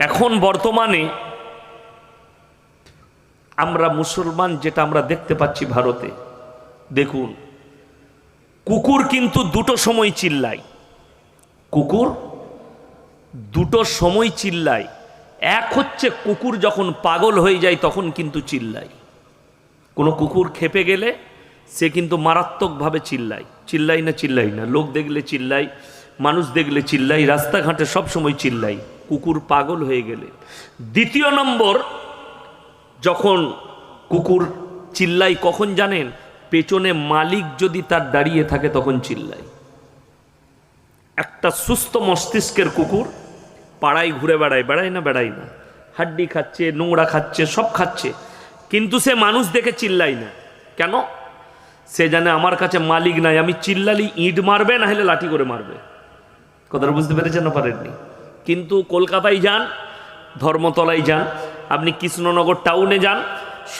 এখন বর্তমানে আমরা মুসলমান যেটা আমরা দেখতে পাচ্ছি ভারতে, দেখুন, কুকুর কিন্তু দুটো সময় চিল্লায়। কুকুর দুটো সময় চিল্লায়। এক হচ্ছে কুকুর যখন পাগল হয়ে যায় তখন কিন্তু চিল্লায়। কোনো কুকুর খেপে গেলে সে কিন্তু মারাত্মকভাবে চিল্লায়। চিল্লাই না চিল্লাই না। লোক দেখলে চিল্লাই মানুষ দেখলে চিল্লাই রাস্তাঘাটে সব সময় কুকুর পাগল হয়ে গেলে। দ্বিতীয় নম্বর, যখন কুকুর চিল্লাই কখন জানেন? পেছনে মালিক যদি তার দাঁড়িয়ে থাকে, তখন চিল্লাই একটা সুস্থ মস্তিষ্কের কুকুর পাড়ায় ঘুরে বেড়ায় বেড়ায় না বেড়ায় না। হাড্ডি খাচ্ছে, নোংরা খাচ্ছে, সব খাচ্ছে। কিন্তু সে মানুষ দেখে চিল্লাই না। কেন? সে জানে, আমার কাছে মালিক নাই, আমি চিল্লালি ইট মারবে না হলে লাঠি করে মারবে। কথাটা বুঝতে পেরেছেন না পারেননি? কিন্তু কলকাতায় যান, ধর্মতলায় যান, আপনি কৃষ্ণনগর টাউনে যান,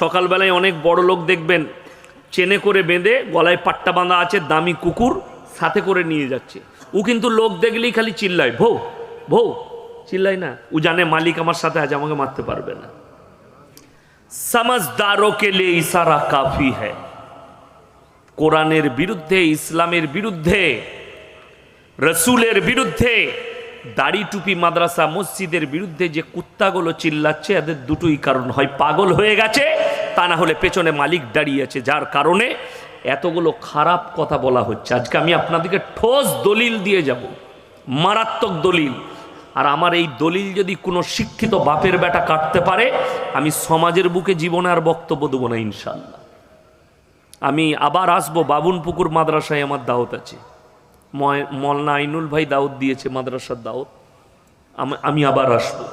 সকালবেলায় অনেক বড় লোক দেখবেন, চেনে করে বেঁধে গলায় পাট্টা বাঁধা আছে, দামি কুকুর সাথে করে নিয়ে যাচ্ছে। ও কিন্তু লোক দেখলেই খালি চিল্লায় ভৌ ভৌ চিল্লাই না। ও জানে মালিক আমার সাথে আজ আমাকে মারতে পারবে না। সমাজদারও কে ইশারা কাফি হ্যাঁ কোরআনের বিরুদ্ধে, ইসলামের বিরুদ্ধে, রসুলের বিরুদ্ধে দাড়ি টুপি মাদ্রাসা মসজিদের বিরুদ্ধে যে কুত্তাগুলো চিল্লাচ্ছে, এদের দুটোই কারণ হয়। পাগল হয়ে গেছে, তা না হলে পেছনে মালিক দাঁড়িয়ে আছে, যার কারণে এতগুলো খারাপ কথা বলা হচ্ছে। আজকে আমি আপনাদেরকে ঠোস দলিল দিয়ে যাব, মারাত্মক দলিল। আর আমার এই দলিল যদি কোনো শিক্ষিত বাপের বেটা কাটতে পারে, আমি সমাজের বুকে জীবনে আর বক্তব্য দেবো না ইনশাল্লাহ আমি আবার আসব, বাবুনপুকুর মাদ্রাসায় আমার দাওয়াত আছে। মলনা আইনুল ভাই দাওয়াত দিয়েছে, মাদ্রাসার দাওয়াত আম- আবার আসব।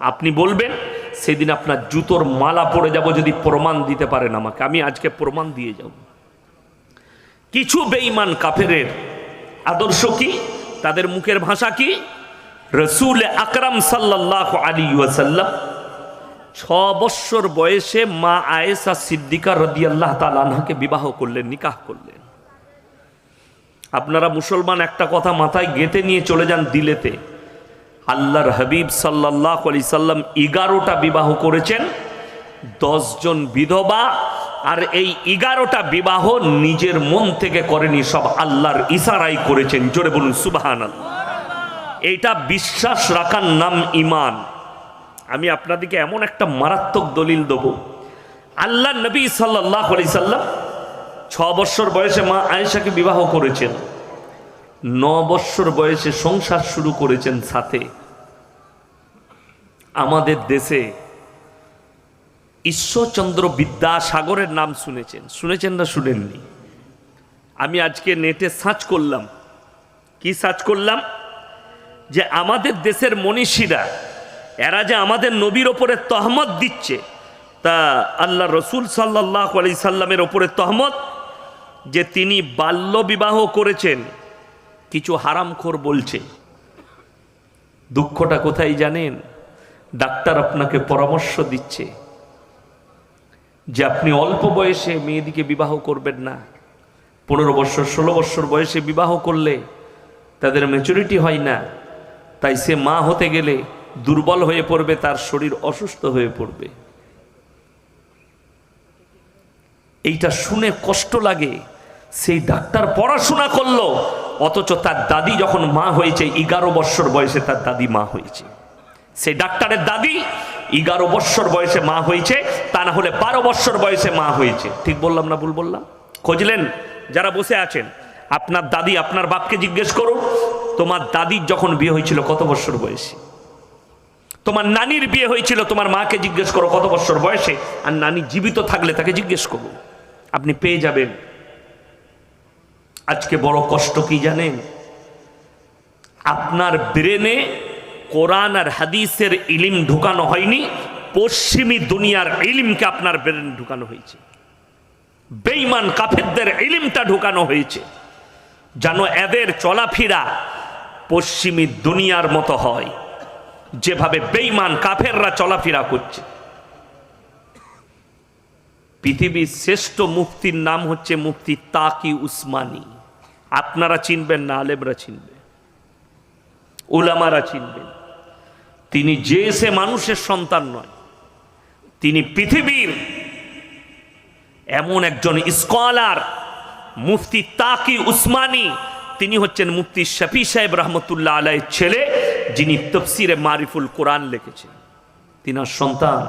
আপনি বলবেন, সেদিন আপনার জুতোর মালা পড়ে যাব যদি প্রমাণ দিতে পারেন আমাকে। আমি আজকে প্রমাণ দিয়ে যাব। কিছু বেঈমান কাফেরের আদর্শ কি? তাদের মুখের ভাষা কি? রসুল আকরাম সাল্লাহ আলী ওয়াসাল্লাম ছ বৎসর বয়সে মা আয়েসা সিদ্দিকা রদি আল্লাহ তালানহাকে বিবাহ করলেন, নিকাহ করলেন। আপনারা মুসলমান একটা কথা মাথায় গেঁথে নিয়ে চলে যান দিলেতে। আল্লাহর হাবিব সাল্লাহ আলি সাল্লাম এগারোটা বিবাহ করেছেন, দশজন বিধবা, আর এই এগারোটা বিবাহ নিজের মন থেকে করেনি, সব আল্লাহর ইশারাই করেছেন। জোরে বলুন সুবাহান এইটা বিশ্বাস রাখার নাম ইমান আমি আপনাদেরকে এমন একটা মারাত্মক দলিল দেবো। আল্লাহ নবী সাল্লাহ আলি সাল্লাম ছ বৎসর বয়সে মা আয়েশাকে বিবাহ করেছেন। ন বৎসর বয়সে সংসার শুরু করেছেন সাথে। আমাদের দেশে ঈশ্বরচন্দ্র বিদ্যাসাগরের নাম শুনেছেন। শুনেছেন না শুনেননি? আমি আজকে নেটে সার্চ করলাম। কি সার্চ করলাম? যে আমাদের দেশের মনীষীরা, এরা যে আমাদের নবীর ওপরে তহমত দিচ্ছে, তা আল্লাহ রসুল সাল্লাহ আলি সাল্লামের ওপরে তহমত যে তিনি বাল্য বিবাহ করেছেন। কিছু হারামখোর বলছে। দুঃখটা কোথায় জানেন? ডাক্তার আপনাকে পরামর্শ দিচ্ছে যে আপনি অল্প বয়সে মেয়েদিকে বিবাহ করবেন না। পনেরো বছর, ষোলো বছর বয়সে বিবাহ করলে তাদের মেচুরিটি হয় না। তাই সে মা হতে গেলে দুর্বল হয়ে পড়বে, তার শরীর অসুস্থ হয়ে পড়বে। এইটা শুনে কষ্ট লাগে। সেই ডাক্তার পড়াশোনা করল, অথচ তার দাদি যখন মা হয়েছে, এগারো বৎসর বয়সে তার দাদি মা হয়েছে। সেই ডাক্তারের দাদি এগারো বৎসর বয়সে মা হয়েছে, তা না হলে বারো বৎসর বয়সে মা হয়েছে। ঠিক বললাম না ভুল বললাম? খুঁজলেন? যারা বসে আছেন, আপনার দাদি, আপনার বাপকে জিজ্ঞেস করুন, তোমার দাদির যখন বিয়ে হয়েছিল কত বৎসর বয়সে? তোমার নানির বিয়ে হয়েছিল, তোমার মাকে জিজ্ঞেস করো কত বছর বয়সে? আর নানি জীবিত থাকলে তাকে জিজ্ঞেস করো আপনি পেয়ে যাবেন। আজকে বড় কষ্ট কি জানেন? আপনার ব্রেনে কোরআন আর হাদিসের ইলিম ঢুকানো হয়নি, পশ্চিমী দুনিয়ার ইলিমকে আপনার ব্রেনে ঢুকানো হয়েছে। বেইমান কাফেরদের ইলিমটা ঢুকানো হয়েছে। যেন এদের চলাফেরা পশ্চিমী দুনিয়ার মতো হয়। যেভাবে বেইমান কাফেররা চলাফেরা করছে। পৃথিবীর শ্রেষ্ঠ মুক্তির নাম হচ্ছে মুক্তি তাকি উসমানী। আপনারা চিনবেন না, আলেমরা চিনবে। উলামারা চিনবেন। তিনি যে সে মানুষের সন্তান নয়, তিনি পৃথিবীর এমন একজন স্কলার মুফতি তাকি উসমানী, তিনি হচ্ছেন মুফতি শফি সাহেব রহমতুল্লাহ আলাইয়ের ছেলে, যিনি তফসিরে মারিফুল কোরআন লিখেছেন। তিনার সন্তান।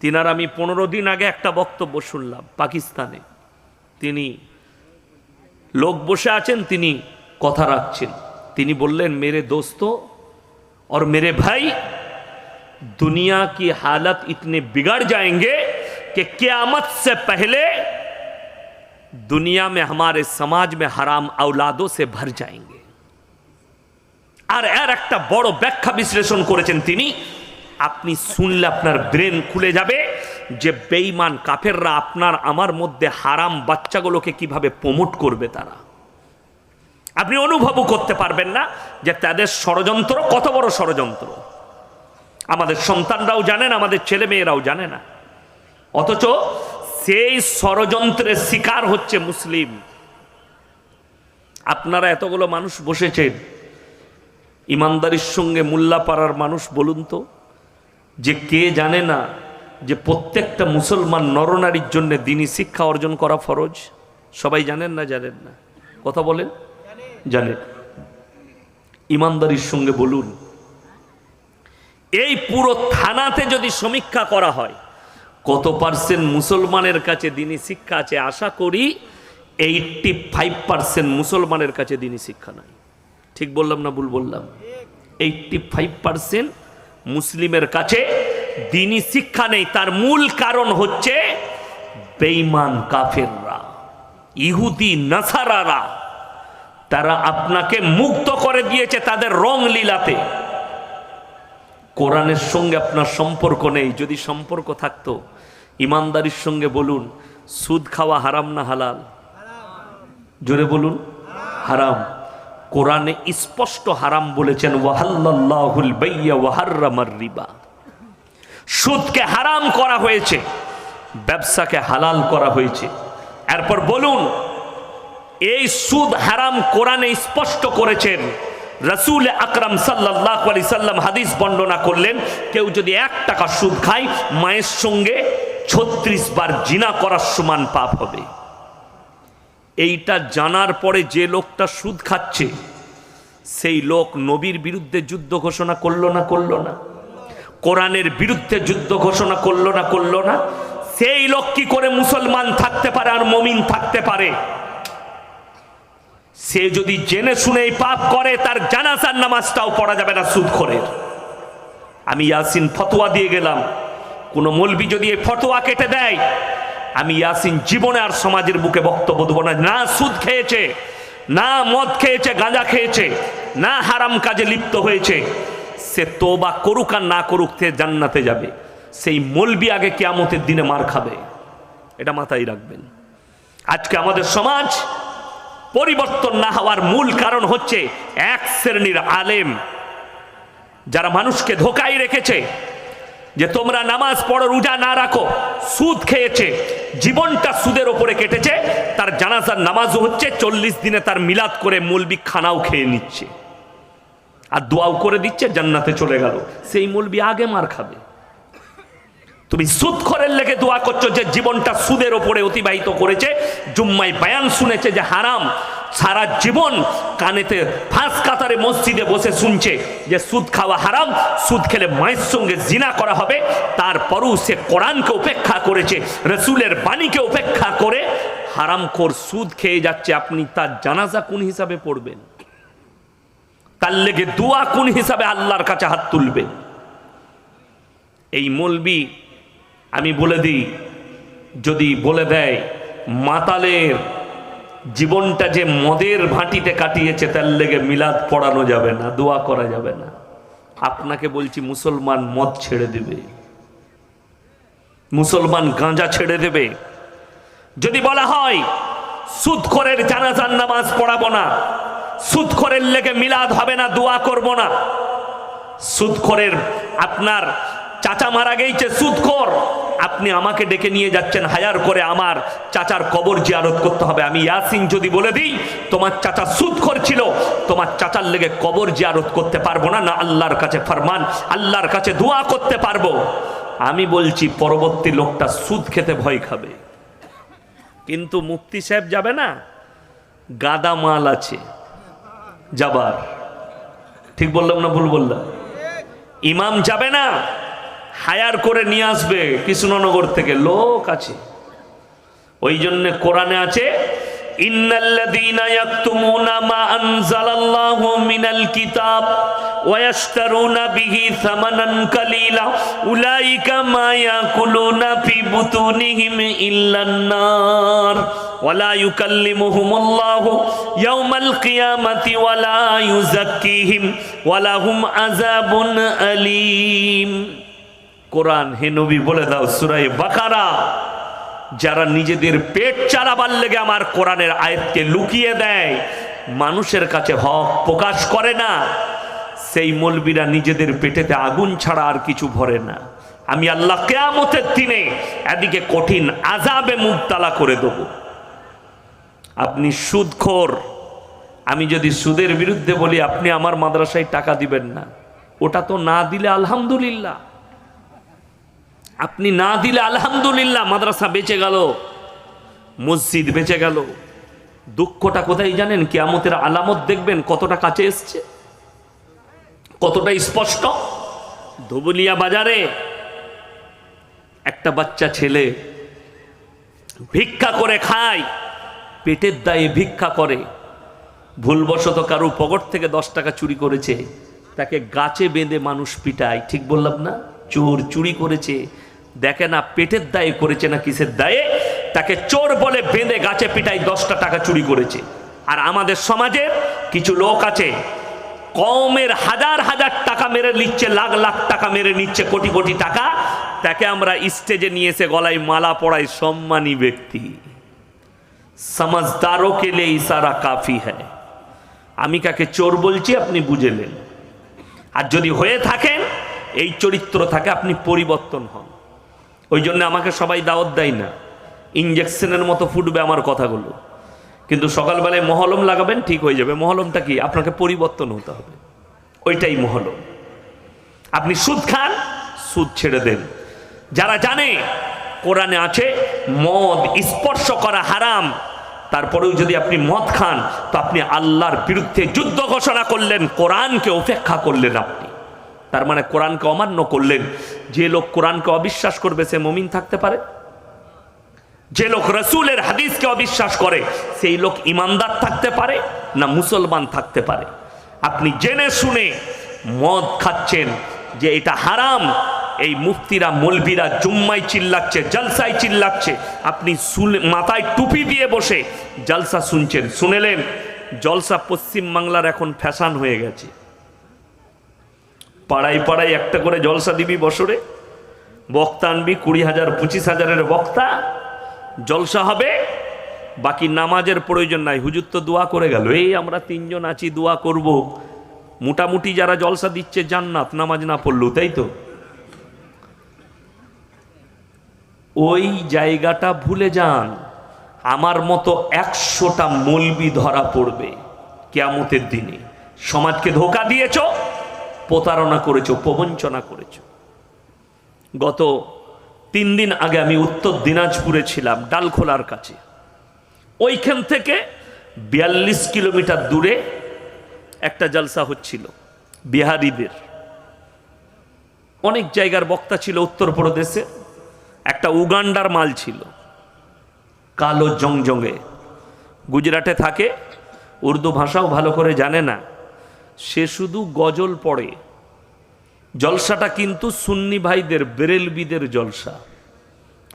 তিনার আমি পনেরো দিন আগে একটা বক্তব্য শুনলাম পাকিস্তানে। তিনি লোক বসে আছেন তিনি কথা রাখছেন তিনি বললেন মেরে দোস্ত और मेरे भाई दुनिया की हालत इतने बिगड़ जाएंगे कि क्यामत से पहले दुनिया में हमारे समाज में हराम औलादों से भर जाएंगे আর এর একটা বড় ব্যাখ্যা বিশ্লেষণ করেছেন তিনি আপনি শুনলে আপনার ব্রেন খুলে যাবে যে বেঈমান কাফেররা আপনার আমার মধ্যে হারাম বাচ্চাগুলোকে কীভাবে প্রমোট করবে তারা? আপনি অনুভবও করতে পারবেন না যে তাদের ষড়যন্ত্র কত বড় ষড়যন্ত্র। আমাদের সন্তানরাও জানেন আমাদের ছেলে মেয়েরাও জানে না। অথচ সেই ষড়যন্ত্রের শিকার হচ্ছে মুসলিম। আপনারা এতগুলো মানুষ বসেছেন, ইমানদারির সঙ্গে মোল্লাপাড়ার মানুষ বলুন তো, যে কে জানে না যে প্রত্যেকটা মুসলমান নরনারীর জন্য দিনী শিক্ষা অর্জন করা ফরজ? সবাই জানেন না জানেন না? কথা বলেন? জানেন। ইমানদারির সঙ্গে বলুন। এই পুরো থানাতে যদি সমীক্ষা করা হয়, কত পার্সেন্ট মুসলমানের কাছে দিনী শিক্ষা আছে? আশা করি এইটটি ফাইভ পার্সেন্ট মুসলমানের কাছে দিনী শিক্ষা নাই। ঠিক বললাম না ভুল বললাম? এইটটি ফাইভ পার্সেন্ট মুসলিমের কাছে দিনী শিক্ষা নেই, তার মূল কারণ হচ্ছে বেঈমান কাফেররা, ইহুদি, নাসারারা, তারা আপনাকে মুক্ত করে দিয়েছে তাদের রং লীলাতে। কোরআনের সঙ্গে আপনার সম্পর্ক নেই, যদি সম্পর্ক থাকতো, ইমানদারির সঙ্গে বলুন, সুদ খাওয়া হারাম না হালাল? জোরে বলুন, হারাম। কোরআনে স্পষ্ট হারাম বলেছেন ওয়াহাল্লাহুল বাইয়া ওয়াহার্রামার রিবা। সুদকে হারাম করা হয়েছে, ব্যবসাকে হালাল করা হয়েছে। এরপর বলুন, এই সুদ হারাম কোরআনে স্পষ্ট করেছেন, রসুল আকরাম সাল্লাহ সাল্লাম হাদিস বর্ণনা করলেন, কেউ যদি এক টাকা সুদ খায়, মায়ের সঙ্গে ছত্রিশ বার জিনা করার সমান পাপ হবে। এইটা জানার পরে যে লোকটা সুদ খাচ্ছে, সেই লোক নবীর বিরুদ্ধে যুদ্ধ ঘোষণা করল না করল না? কোরআনের বিরুদ্ধে যুদ্ধ ঘোষণা করল না করল না? সেই লোক কি করে মুসলমান থাকতে পারে আর মমিন থাকতে পারে? সে যদি জেনে শুনে পাপ করে, তার জানাজার নামাজটাও পড়া যাবে না সুদ করে আমি ইয়াসিন ফতোয়া দিয়ে গেলাম। কোনো মলবি যদি এই ফতোয়া কেটে দেয়, আমি ইয়াসিন জীবনে আর সমাজের বুকে বক্তব্য দেবো না। না সুদ খেয়েছে, না মদ খেয়েছে, গাঁজা খেয়েছে, না হারাম কাজে লিপ্ত হয়েছে। সে তোবা করুক আর না করুক সে জান্নাতে যাবে। সেই মলবি আগে কেয়ামতের দিনে মার খাবে। এটা মাথায় রাখবেন। আজকে আমাদের সমাজ পরিবর্তন না হওয়ার মূল কারণ হচ্ছে এক শ্রেণির আলেম। যারা মানুষকে ধোকায় রেখেছে যে তোমরা নামাজ পড়ো, রোজা না রাখো, সুদ খেয়েছে, জীবনটা সুদের ওপরে কেটেছে, তার জানাজার নামাজও হচ্ছে, চল্লিশ দিনে তার মিলাদ করে মলবি খানাও খেয়ে নিচ্ছে। আর দোয়াও করে দিচ্ছে, জান্নাতে চলে গেল। সেই মলবি আগে মার খাবে। তুমি সুদ খরের লেগে দোয়া করছ যে জীবনটা সুদের ওপরে অতিবাহিত করেছে জুম্মাই বায়ান শুনেছে যে হারাম। সারা জীবন কানেতে ফাঁস কাতারে মসজিদে বসে শুনছে যে সুদ খাওয়া হারাম, সুদ খেলে মায়ের সঙ্গে জিনা করা হবে। তারপরও সে কোরআনকে উপেক্ষা করেছে, রসুলের বাণীকে উপেক্ষা করে। হারাম খোর সুদ খেয়ে যাচ্ছে, আপনি তার জানাজা কোন হিসাবে পড়বেন? তার লেগে দোয়া কোন হিসাবে আল্লাহর কাছে হাত তুলবে? এই মলবি, আমি বলে দিই, যদি বলে দেয়, মাতালের জীবনটা যে মদের ভাটিতে কাটিয়েছে, তার লেগে মিলাদ পড়ানো যাবে না, দোয়া করা যাবে না। আপনাকে বলছি, মুসলমান মদ ছেড়ে দেবে। মুসলমান গাঁজা ছেড়ে দেবে। যদি বলা হয় সুদখরের জানাজার নামাজ পড়াবো না সুদখরের লেগে মিলাদ হবে না, দোয়া করব না। সুদখরের আপনার চাচা মারা গেছে সুদখোর আপনি আমাকে ডেকে নিয়ে যাচ্ছেন হায়ার করে আমার চাচার কবর জিয়ারত করতে হবে। আমি ইয়াসিন যদি বলে দিই, তোমার চাচা সুদখোর ছিল, তোমার চাচার লেগে কবর জিয়ারত করতে পারব না। না, আল্লাহর কাছে ফরমান, আল্লাহর কাছে দোয়া করতে পারব। আমি বলছি, পরবর্তী লোকটা সুদ খেতে ভয় খাবে। কিন্তু মুফতি সাহেব যাবে না, গাদা মাল আছে। যাবার ঠিক বললাম না ভুল বললাম? ইমাম যাবে না, হায়ার করে নিয়ে আসবে কৃষ্ণনগর থেকে। লোক আছে। ওই জন্য কোরআনে আছে, ইন্নাল্লাযীনা ইয়াকতুমুনা মা আনজালাল্লাহু মিনাল কিতাব। ওয়া ইয়াশতারুনা বিহি থামানান কালীলা, উলাইকা মা ইয়াকুলুনা ফি বুতুনিহিম ইল্লান নার। ওয়ালা ইউকাল্লিমুহুমুল্লাহু ইয়াওমাল কিয়ামাতি ওয়ালা ইউযাক্কিহিম ওয়ালাহুম আযাবুন আলীম। কোরআন, হে নবী, বলে দাও সূরা বাকারা। যারা নিজেদের পেট চালাবার লেগে আমার কোরআনের আয়াতকে লুকিয়ে দেয়, মানুষের কাছে হক প্রকাশ করে না। সেই মলবিরা নিজেদের পেটেতে আগুন ছাড়া আর কিছু ভরে না। আমি আল্লাহ কেয়ামতের দিনে এদিকে কঠিন আজাবে মুক্তালা করে দেব। আপনি সুদখোর। আমি যদি সুদের বিরুদ্ধে বলি, আপনি আমার মাদ্রাসায় টাকা দিবেন না। ওটা তো না দিলে আলহামদুলিল্লাহ। আপনি না দিলে আলহামদুলিল্লাহ মাদ্রাসা বেঁচে গেল, মসজিদ বেঁচে গেল। দুঃখটা কোথায় জানেন? কিয়ামতের আলামত দেখবেন কতটা কাছে এসছে। কতটা স্পষ্ট? ধুবুলিয়া বাজারে একটা বাচ্চা ছেলে ভিক্ষা করে খায়, পেটের দায়ে ভিক্ষা করে। ভুলবশত কারও পকট থেকে দশ টাকা চুরি করেছে, তাকে গাছে বেঁধে মানুষ পিটায়। ঠিক বললাম না? চোর চুরি করেছে। দেখে না পেটের দায়ে করেছে না কিসের দায়ে? তাকে চোর বলে বেঁধে গাছে পিটাই দশটা টাকা চুরি করেছে। আর আমাদের সমাজের কিছু লোক আছে কমের হাজার হাজার টাকা মেরে নিচ্ছে, লাখ লাখ টাকা মেরে নিচ্ছে, কোটি কোটি টাকা। তাকে আমরা স্টেজে নিয়ে এসে গলায় মালা পড়াই সম্মানী ব্যক্তি। সমাজদারও কেলে ইশারা কাফি হ্যায়। আমি কাকে চোর বলছি আপনি বুঝেলেন আর যদি হয়ে থাকেন, এই চরিত্র থাকে আপনি পরিবর্তন হন। ওই জন্য আমাকে সবাই দাওয়াত দেয় না। ইঞ্জেকশনের মতো ফুটবে আমার কথাগুলো। কিন্তু সকালবেলায় মহলম লাগাবেন, ঠিক হয়ে যাবে। মহলমটা কি? আপনাকে পরিবর্তন হতে হবে। ওইটাই মহলম। আপনি সুদ খান, সুদ ছেড়ে দেন। যারা জানে, কোরআনে আছে, মদ স্পর্শ করা হারাম। তারপরেও যদি আপনি মদ খান, তো আপনি আল্লাহর বিরুদ্ধে যুদ্ধ ঘোষণা করলেন, কোরআনকে উপেক্ষা করলেন আপনি। তার মানে কোরআনকে অমান্য করলেন। যে লোক কোরআনকে অবিশ্বাস করবে, সে মমিন থাকতে পারে। যে লোক রসুলের হাদিসকে অবিশ্বাস করে, সেই লোক ইমানদার থাকতে পারে না মুসলমান থাকতে পারে? আপনি জেনে শুনে মদ খাচ্ছেন যে এটা হারাম, এই মুফতিরা, মলবিরা জুম্মাই চিল্লাচ্ছে, জলসায় চিল্লাচ্ছে, আপনি মাথায় টুপি দিয়ে বসে জলসা শুনছেন, শুনেলেন, জলসা পশ্চিম বাংলার এখন ফ্যাশন হয়ে গেছে। পাড়ায় পাড়ায় একটা করে জলসা দিবি বছরে বক্তা আনবি কুড়ি হাজার, পঁচিশ হাজারের বক্তা জলসা হবে, বাকি নামাজের প্রয়োজন নাই। হুজুর তো দোয়া করে গেল, এই আমরা তিনজন আছি, দোয়া করব। মোটামুটি যারা জলসা দিচ্ছে জান্নাত, নামাজ না পড়ল তাই তো? ওই জায়গাটা ভুলে যান, আমার মতো একশোটা মলবি ধরা পড়বে কেয়ামতের দিনে। সমাজকে ধোকা দিয়েছ, প্রতারণা করেছ, প্রবঞ্চনা করেছ। গত তিন দিন আগে আমি উত্তর দিনাজপুরে ছিলাম, ডালখোলার কাছে। ওইখান থেকে বিয়াল্লিশ কিলোমিটার দূরে একটা জলসা হচ্ছিল, বিহারিদের। অনেক জায়গার বক্তা ছিল উত্তরপ্রদেশে একটা উগান্ডার মাল ছিল, কালো জংজঙ্গে গুজরাটে থাকে, উর্দু ভাষাও ভালো করে জানে না, সে শুধু গজল পড়ে। জলসাটা কিন্তু সুন্নি ভাইদের, বেরেলবিদের জলসা।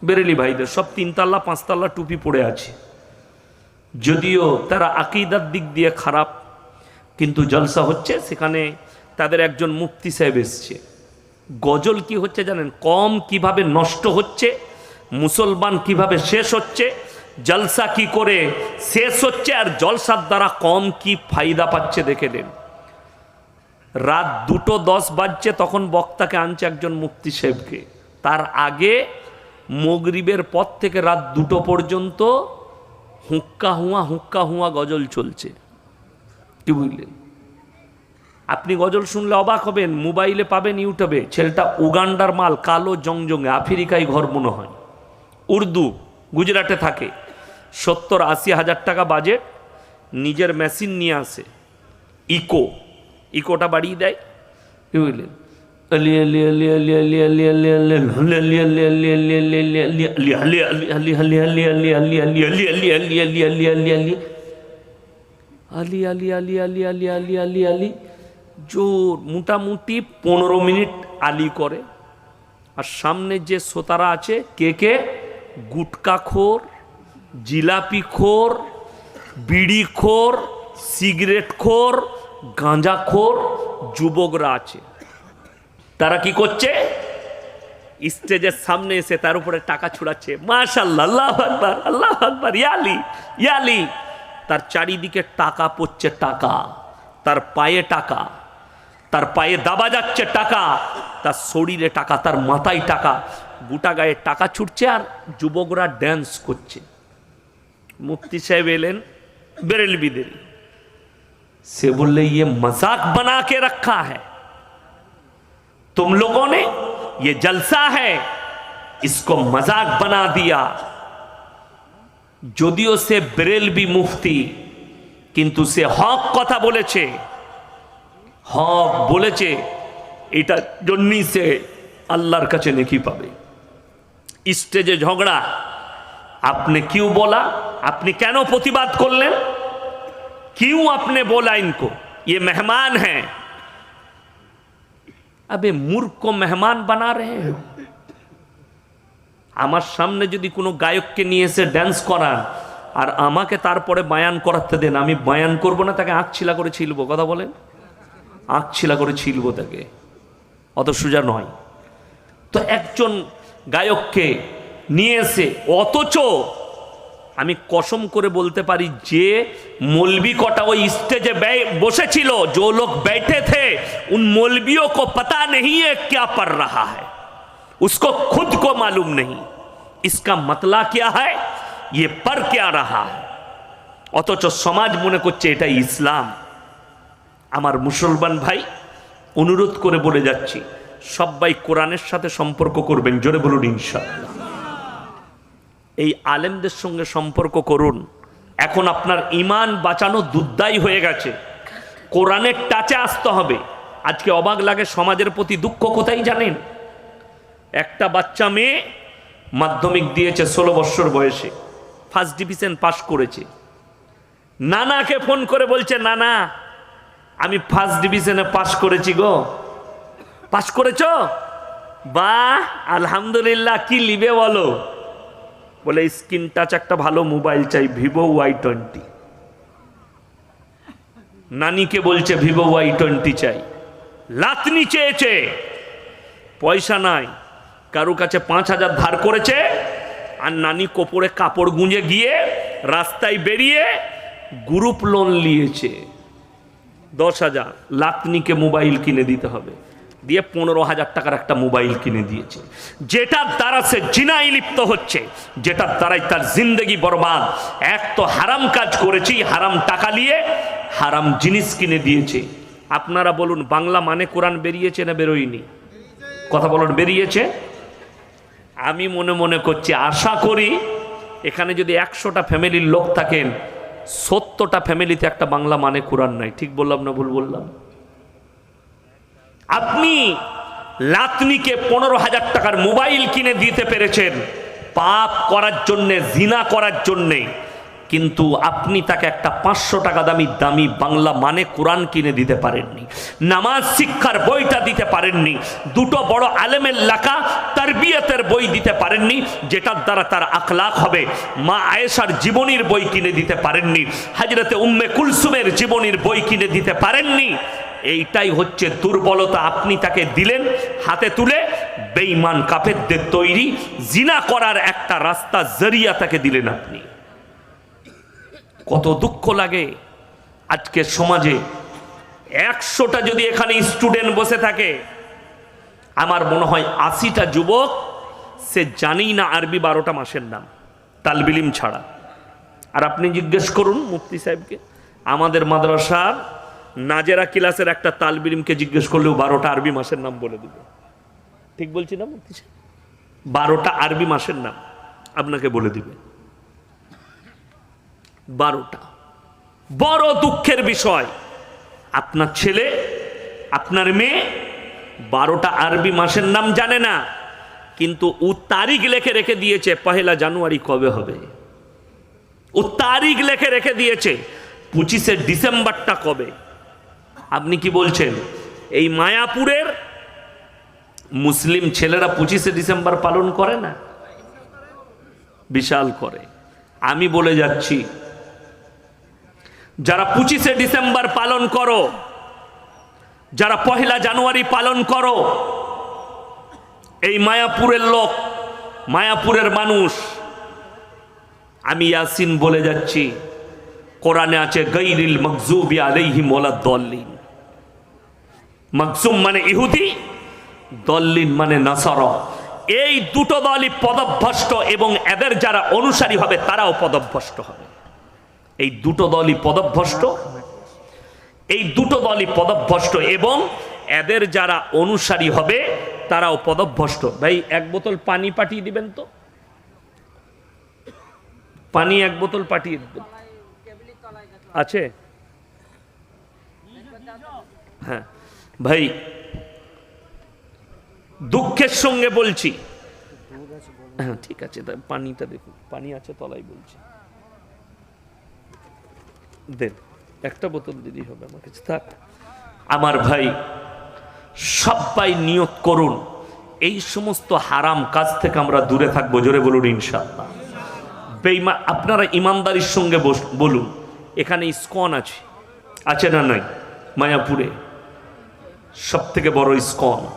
বেরেলি ভাইদের, সব তিনতলা, পাঁচতলা টুপি পড়ে আছে। যদিও তারা আকিদার দিক দিয়ে খারাপ, কিন্তু জলসা হচ্ছে সেখানে তাদের একজন মুফতি সাহেব এসছে। গজল কি হচ্ছে জানেন? কম কীভাবে নষ্ট হচ্ছে, মুসলমান কীভাবে শেষ হচ্ছে, জলসা কি করে শেষ হচ্ছে, আর জলসার দ্বারা কম কি ফায়দা পাচ্ছে দেখে নেন। রাত দুটো দশ বাজছে, তখন বক্তাকে আনছে একজন মুফতি সাহেবকে তার আগে মগরিবের পর থেকে রাত দুটো পর্যন্ত হুক্কা হুয়া হুক্কা হুয়া গজল চলছে। কি বুঝলেন? আপনি গজল শুনলে অবাক হবেন, মোবাইলে পাবেন ইউটিউবে, ছেলেটা উগান্ডার মাল, কালো জংজঙ্গে আফ্রিকায় ঘর মনে হয়। উর্দু, গুজরাটে থাকে। সত্তর আশি হাজার টাকা বাজেট, নিজের মেশিন নিয়ে আসে। ইকো ইকোটা বাড়িয়ে দেয় কি বুঝলেন আলি আলি আলি আলি আলি আলি আলি আলি জোর মোটামুটি পনেরো মিনিট আলি করে আর সামনে যে শ্রোতারা আছে কে কে গুটকা খোর জিলাপি খোর বিড়ি খোর সিগারেট খোর বিড়ি খোর সিগারেট খোর গাঁজা খোর যুবকরা আছে। তারা কি করছে? স্টেজের সামনে এসে তার উপরে টাকা ছুড়াচ্ছে। মাশাল্লাহ আল্লাহ আকবার আল্লাহ আকবার ইয়ালি ইয়ালি তার চারিদিকে টাকা পড়ছে টাকা, তার পায়ে টাকা, তার পায়ে দাবা যাচ্ছে টাকা, তার শরীরে টাকা, তার মাথায় টাকা। গোটা গায়ে টাকা ছুটছে আর যুবকরা ড্যান্স করছে। মুফতি সাহেব এলেন, বেরেলবিদের। से बोले ये मजाक बना के रखा है तुम लोगों ने ये जलसा है इसको मजाक बना दिया যদিও সে বেরেলবি মুফতি কিন্তু সে হক কথা বলেছে হক বলেছে এটা জন্যই সে আল্লাহর কাছে নেকি পাবে স্টেজে ঝগড়া আপনি কিউ বলা আপনি কেন প্রতিবাদ করলেন क्यों आपने बोला इनको ये मेहमान हैं अबे मूर्ख को मेहमान बना रहे हैं আমার সামনে যদি কোনো গায়ককে নিয়ে এসে ড্যান্স করান আর আমাকে তারপরে বায়ান করাতে দেন আমি বায়ান করব না তাকে আঁকছিলা করে ছিলবো কথা বলেন আঁকছিলা করে ছিলবো তাকে অত সোজা নয় তো একজন গায়ককে নিয়ে এসে অথচ আমি কসম করে বলতে পারি যে मौलवी कटा वो स्टेज বসেছিল जो लोग बैठे थे उन मौलवियों को पता नहीं है क्या पढ़ रहा है उसको खुद को मालूम नहीं इसका मतला क्या है ये पर क्या रहा है অথচ সমাজ মনে করছে এটা ইসলাম আমার মুসলমান ভাই অনুরোধ করে বলে যাচ্ছি সবাই কোরআনের সাথে সম্পর্ক করবেন জোরে বলুন ইনশাআল্লাহ এই আলেমদের সঙ্গে সম্পর্ক করুন। এখন আপনার ইমান বাঁচানো দুর্দায়ী হয়ে গেছে। কোরআনের টাচে আসতে হবে। আজকে অবাক লাগে, সমাজের প্রতি দুঃখ কোথায় জানেন? একটা বাচ্চা মেয়ে মাধ্যমিক দিয়েছে ষোলো বৎসর বয়সে ফার্স্ট ডিভিশন পাশ করেছে। নানাকে ফোন করে বলছে, নানা, আমি ফার্স্ট ডিভিশনে পাশ করেছি গো। পাশ করেছ? বা আলহামদুলিল্লাহ, কি লিবে বলো? বলে স্ক্রিন টাচ একটা ভালো মোবাইল চাই ভিভো ওয়াই টোয়েন্টি নানিকে বলছে ভিভো ওয়াই টোয়েন্টি চাই। লাতনি চেয়েছে, পয়সা নাই, কারও কাছে পাঁচ হাজার ধার করেছে, আর নানি কোপরে কাপড় গুঁজে গিয়ে রাস্তায় বেরিয়ে গ্রুপ লোন নিয়েছে। দশ হাজার, লাতনিকে মোবাইল কিনে দিতে হবে। দিয়ে পনেরো হাজার টাকার একটা মোবাইল কিনে দিয়েছে। যেটার দ্বারা সে জিনাই লিপ্ত হচ্ছে, যেটার দ্বারাই তার জিন্দগি বরবাদ। এক তো হারাম কাজ করেছি, হারাম টাকা নিয়ে, হারাম জিনিস কিনে দিয়েছে। আপনারা বলুন, বাংলা মানে কোরআন বেরিয়েছে না বেরোয়নি? কথা বলুন, বেরিয়েছে? আমি মনে মনে করছি, আশা করি এখানে যদি একশোটা ফ্যামিলির লোক থাকেন, সত্তরটা ফ্যামিলিতে একটা বাংলা মানে কোরআন নাই। ঠিক বললাম না ভুল বললাম? আপনি লাতনিকে পনেরো হাজার টাকার মোবাইল কিনে দিতে পেরেছেন। পাপ করার জন্যে, জিনা করার জন্যে। কিন্তু আপনি তাকে একটা পাঁচশো টাকা দামি দামি বাংলা মানে কোরআন কিনে দিতে পারেননি। নামাজ শিক্ষার বইটা দিতে পারেননি। দুটো বড় আলেমের লেখা তার বিয়েতের বই দিতে পারেননি, যেটার দ্বারা তার আখলাখ হবে। মা আয়েশার জীবনীর বই কিনে দিতে পারেননি। হাজরতে উম্মে কুলসুমের জীবনীর বই কিনে দিতে পারেননি। এইটাই হচ্ছে দুর্বলতা। আপনি তাকে দিলেন, হাতে তুলে বেঈমান কাপেরদের তৈরি। জিনা করার একটা রাস্তা, জরিয়া তাকে দিলেন আপনি। কত দুঃখ লাগে আজকে সমাজে। একশোটা যদি এখানে স্টুডেন্ট বসে থাকে, আমার মনে হয় আশিটা যুবক, সে জানেই না আরবি বারোটা মাসের নাম, তালবিলিম ছাড়া। আর আপনি জিজ্ঞেস করুন মুফতি সাহেবকে, আমাদের মাদ্রাসার নাজেরা ক্লাসের একটা তালবিলিমকে জিজ্ঞেস করলেও বারোটা আরবি মাসের নাম বলে দিবে। ঠিক বলছি না বারোটা আরবি মাসের নাম আপনাকে বলে দিবে। বারোটা। বড় দুঃখের বিষয়, আপনার ছেলে, আপনার মেয়ে বারোটা আরবি মাসের নাম জানে না, কিন্তু ও তারিখ লেখে রেখে দিয়েছে, পহেলা জানুয়ারি কবে হবে? ও তারিখ লেখে রেখে দিয়েছে, পঁচিশে ডিসেম্বরটা কবে? আপনি কি বলছেন? এই মায়াপুরের মুসলিম ছেলেরা পঁচিশে ডিসেম্বর পালন করে না? বিশাল করে। আমি বলে যাচ্ছি, যারা পঁচিশে ডিসেম্বর পালন করো, যারা পহেলা জানুয়ারি পালন করো, এই মায়াপুরের লোক, মায়াপুরের মানুষ, আমি ইয়াসিন বলে যাচ্ছি, কোরআনে আছে, গৈরিল মকজুবি আলাইহিম ওয়ালাদ-দাল্লিন মকজুম মানে ইহুদি, দল্লিন মানে নাসার। এই দুটো দলই পদভ্রষ্ট এবং এদের যারা অনুসারী হবে, তারাও পদভ্রষ্ট হবে। এই দুটো দলই পদভ্রষ্ট, এই দুটো দলই পদভ্রষ্ট এবং এদের যারা অনুসারী হবে, তারাও পদভ্রষ্ট। ভাই, এক বোতল পানি পাঠিয়ে দিবেন তো? পানি এক বোতল পাঠিয়ে দিবেন। আছে? হ্যাঁ। ভাই, দুঃখের সঙ্গে বলছি। হ্যাঁ ঠিক আছে পানিটা দেখুন, পানি আছে তলায় বলছি। একটা বোতল দিদি হবে আমার কাছে। থাক আমার ভাই সবাই নিয়ত করুন, এই সমস্ত হারাম কাজ থেকে আমরা দূরে থাকব, জোরে বলুন ইনশাল্লাহ বেইমা, আপনারা ইমানদারির সঙ্গে বলুন, এখানে ইস্কন আছে আছে না নাই? মায়াপুরে। সব থেকে বড় ইস্কন।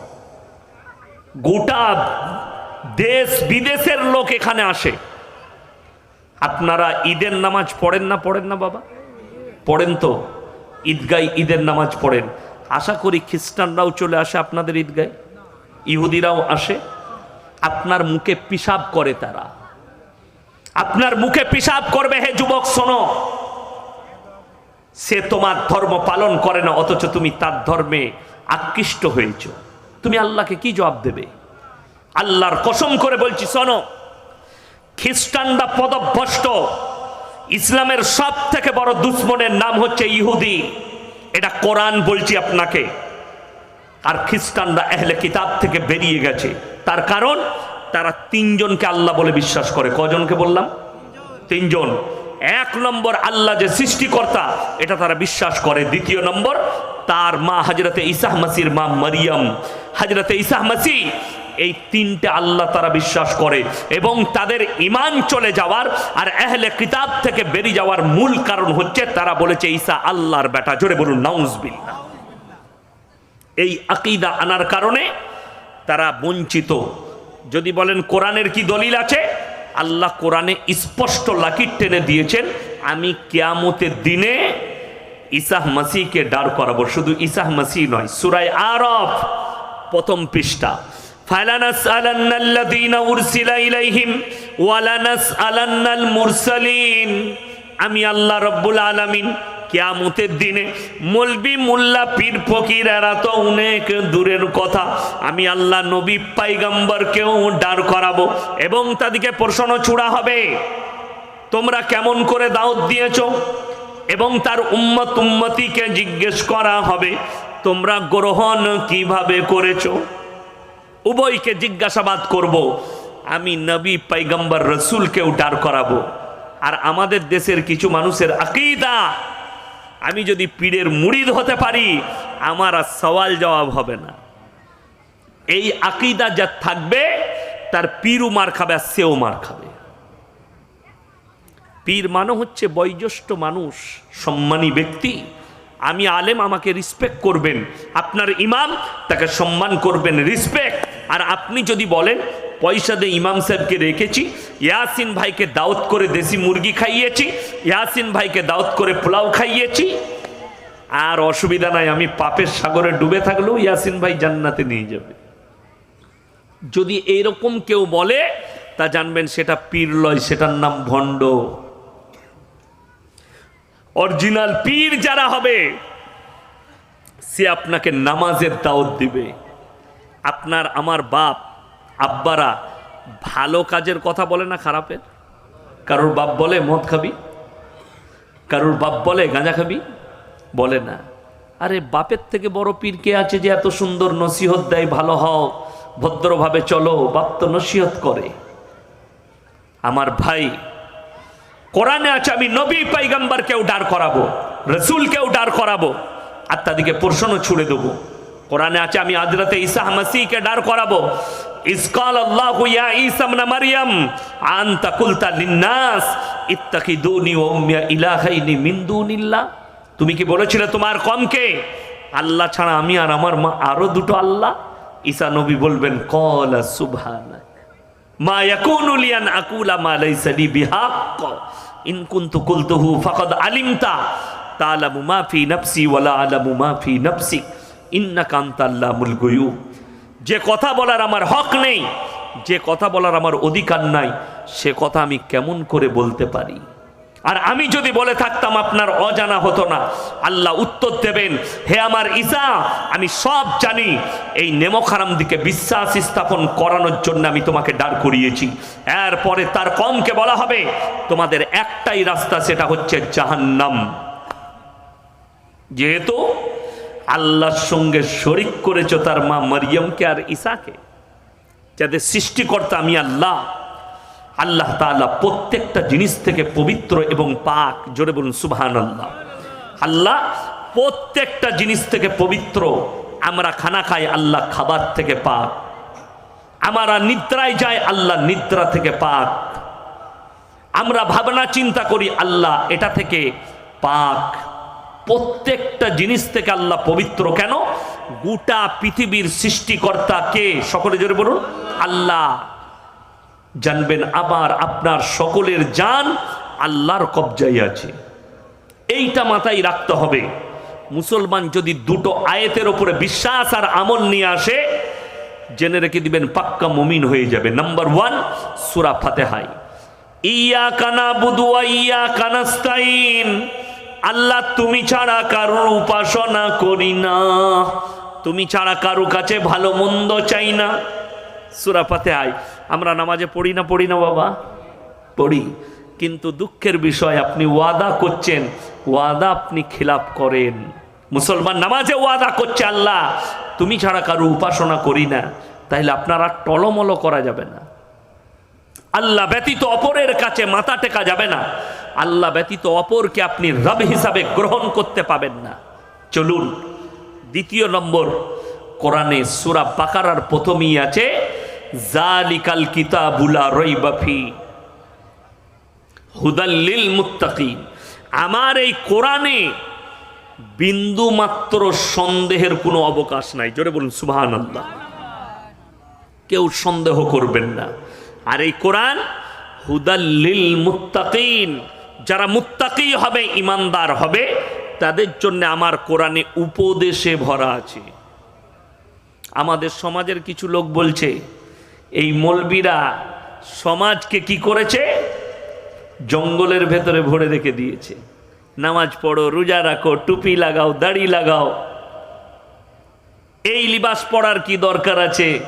গোটা দেশ বিদেশের লোক এখানে আসে। আপনারা ঈদের নামাজ পড়েন না পড়েন না বাবা? পড়েন তো। ঈদগায় ঈদের নামাজ পড়েন। আশা করি খ্রিস্টানরাও চলে আসে আপনাদের ঈদগায়। ইহুদিরাও আসে। আপনার মুখে পিসাব করে তারা। আপনার মুখে পিসাব করবে, হে যুবক, শোনো। সে তোমার ধর্ম পালন করে না, অথচ তুমি তার ধর্মে আকৃষ্ট হয়েছ। তুমি আল্লাহকে কি জবাব দেবে? আল্লাহর কসম করে বলছি, শোনো, খ্রিস্টানরা পদভ্রষ্ট। ইসলামের সব থেকে বড় দুশ্মনের নাম হচ্ছে ইহুদি। এটা কোরআন বলছি আপনাকে। আর খ্রিস্টানরা এহলে কিতাব থেকে বেরিয়ে গেছে। তার কারণ, তারা তিনজনকে আল্লাহ বলে বিশ্বাস করে। কজনকে বললাম? তিনজন। এক নম্বর আল্লাহ যে সৃষ্টিকর্তা, এটা তারা বিশ্বাস করে। দ্বিতীয় নম্বর তার মা হাজরতে ইসাহ মাসির মা মারিয়াম হাজরতে ইসাহ মাসি এই তিনটে আল্লাহ তারা বিশ্বাস করে এবং তাদের ইমান চলে যাওয়ার আর এহলে কিতাব থেকে বেরিয়ে যাওয়ার মূল কারণ হচ্ছে তারা বলেছে, ঈসা আল্লাহর বেটা। জোরে বলুন, নাউজবিল্লাহ। এই আকিদা আনার কারণে তারা বঞ্চিত। যদি বলেন, কোরআনের কি দলিল আছে? আল্লাহ কোরআনে স্পষ্ট লাকির টেনে দিয়েছেন, আমি কেয়ামতের দিনে ইসাহ মাসিকে দাঁড় করাবো শুধু ইসাহ মাসি নয় সুরাই আরফ প্রথম পৃষ্ঠা فلنسألن الذين أرسل إليهم ولنسألن المرسلين আমি আল্লাহ রব্বুল আলামিন কিয়ামতের দিনে মলবি মোল্লা পীর ফকির এরা তো অনেক দূরের কথা আমি আল্লাহ নবী পাইগাম্বরকেও দাঁড় করাবো এবং তাদেরকে প্রশ্ন ছুড়া হবে তোমরা কেমন করে দাওয়াত দিয়েছ এবং তার উম্মত উম্মতিকে জিজ্ঞেস করা হবে, তোমরা গ্রহণ কীভাবে করেছ? উভয়কে জিজ্ঞাসাবাদ করব, আমি নবী পাইগম্বর রসুলকেও দাঁড় করাবো। আর আমাদের দেশের কিছু মানুষের আকিদা, আমি যদি পীরের মুড়িদ হতে পারি, আমার আর সওয়াল জবাব হবে না। এই আকিদা যা থাকবে, তার পীরও মার খাবে আর সেও মার খাবে। পীর মানে হচ্ছে বয়োজ্যেষ্ঠ মানুষ, সম্মানী ব্যক্তি। আমি আলেম, আমাকে রিসপেক্ট করবেন। আপনার ইমাম, তাকে সম্মান করবেন রিসপেক্ট আর আপনি যদি বলেন, পয়সা দিয়ে ইমাম সাহেবকে রেখেছি, ইয়াসিন ভাইকে দাওয়াত করে দেশি মুরগি খাইয়েছি, ইয়াসিন ভাইকে দাওয়াত করে পোলাও খাইয়েছি, আর অসুবিধা নাই, আমি পাপের সাগরে ডুবে থাকলেও ইয়াসিন ভাই জান্নাতে নিয়ে যাবে। যদি এইরকম কেউ বলে, তা জানবেন সেটা পীর লয় সেটার নাম ভণ্ড। অরিজিনাল পীর যারা হবে, সে আপনাকে নামাজের দাওয়াত দিবে। আপনার আমার বাপ, আব্বারা ভালো কাজের কথা বলে না খারাপের? কারোর বাপ বলে মদ খাবি? কারোর বাপ বলে গাঁজা খাবি? বলে না। আরে বাপের থেকে বড় পীর কে আছে যে এত সুন্দর নসিহত দেয়, ভালো হও, ভদ্রভাবে চলো, বাপ তো নসিহত করে। আমার ভাই কোরআনে আছে, আমি নবী পাইগাম্বারকেও ডার করাবো রসুলকেও ডার করাবো আর তাদেরকে প্রশ্ন ছুড়ে দেবো। কোরআনে আছে, আমি আজরাতে ঈসা মাসিকে ডার করাবো। ইসকাল আল্লাহ ইয়া ঈসা ইবনে মারইয়াম আনতা কুলতা লিন্নাস ইত্তাখিদুনি ওয়া উম্মি ইলাহাইনি মিন দুনিল্লাহ। তুমি কি বলেছিলে তোমার কমকে? আল্লাহ ছাড়া আমি আর আমার মা আরও দুটো আল্লাহ? ঈসা নবী বলবেন, কলা সুবহানাক, মা ইয়াকুনু লি আন আকুলা মা লাইসা লি বিহাক্ক। ইন কুনতু কুলতুহু ফাকাদ আলিমতা তা'লামু মাফি নফসি ওয়ালা আলামু মা ফি নাফসিক ইন্নাকা আনতাল্লামুল যে কথা বলার আমার হক নেই, যে কথা বলার আমার অধিকার নাই, সে কথা আমি কেমন করে বলতে পারি? আর আমি যদি বলে থাকতাম আপনার অজানা হতো না, আল্লাহ উত্তর দেবেন, হে আমার ঈসা, আমি সব জানি, এই নেমখারাম দিকে বিশ্বাস স্থাপন করানোর জন্য আমি তোমাকে দাঁড় করিয়েছি। এরপরে তার কমকে বলা হবে, তোমাদের একটাই রাস্তা সেটা হচ্ছে জাহান্নাম। যেহেতু আল্লাহর সঙ্গে শরিক করেছ তার মা মারিয়ামকে আর ঈসাকে, যাদের সৃষ্টিকর্তা আমি আল্লাহ আল্লাহ তাআলা প্রত্যেকটা জিনিস থেকে পবিত্র এবং পাক, জোরে বলুন সুবহান আল্লাহ আল্লাহ প্রত্যেকটা জিনিস থেকে পবিত্র। আমরা খানা খাই, আল্লাহ খাবার থেকে পাক। আমরা নিদ্রায় যাই, আল্লাহ নিদ্রা থেকে পাক। আমরা ভাবনা চিন্তা করি, আল্লাহ এটা থেকে পাক। প্রত্যেকটা জিনিস থেকে আল্লাহ পবিত্র কেন? গোটা পৃথিবীর সৃষ্টিকর্তা কে? সকলে জোরে বলুন, আল্লাহ। জানবেন আবার আপনার সকলের জান আল্লাহর কবজাই আছে। এইটা মাথায় রাখতে হবে। মুসলমান যদি দুটো আয়াতের ওপরে বিশ্বাস আর আমল নিয়ে আসে, জেনে রেখে দিবেন পাক্কা মমিন হয়ে যাবে। নাম্বার ওয়ান, সুরা ফাতেহাই ইয়া কানা বুদুয়া ইয়া কানাস্তাইন আল্লাহ তুমি ছাড়া কারোর উপাসনা করি না। তুমি ছাড়া কারও কাছে ভালো মন্দ চাই না। সুরা ফাতেহাই আমরা নামাজে পড়ি না পড়ি না বাবা? পড়ি। কিন্তু দুঃখের বিষয়, আপনি ওয়াদা করছেন, ওয়াদা আপনি খিলাপ করেন। মুসলমান নামাজে ওয়াদা করছে আল্লাহ, তুমি ছাড়া কারও উপাসনা করি না, তাইলে আপনার টলমল করা যাবে না। আল্লাহ ব্যতীত অপরের কাছে মাথা টেকা যাবে না। আল্লাহ ব্যতীত অপরকে আপনি রব হিসাবে গ্রহণ করতে পাবেন না। চলুন, দ্বিতীয় নম্বর, কোরআনে সুরা বাকারার প্রথমেই আছে জালিকাল কিতাবুলা রইবাফি হুদাল্লিল মুত্তাকিন। আমার এই কোরআনে বিন্দু মাত্র সন্দেহের কোনো অবকাশ নাই। জোরে বলুন সুবহান আল্লাহ কেউ সন্দেহ করবেন না। আর এই কোরআন হুদাল্লিল মুত্তাকিন। যারা মুত্তাকি হবে, ইমানদার হবে, তাদের জন্য আমার কোরআনে উপদেশে ভরা আছে। আমাদের সমাজের কিছু লোক বলছে এই মলবিরা সমাজকে কি করেছে? জঙ্গলের ভেতরে ভরে রেখে দিয়েছে। নামাজ পড়ো, রোজা রাখো, টুপি লাগাও, দাড়ি লাগাও। এই লিবাস পড়ার কি দরকার আছে?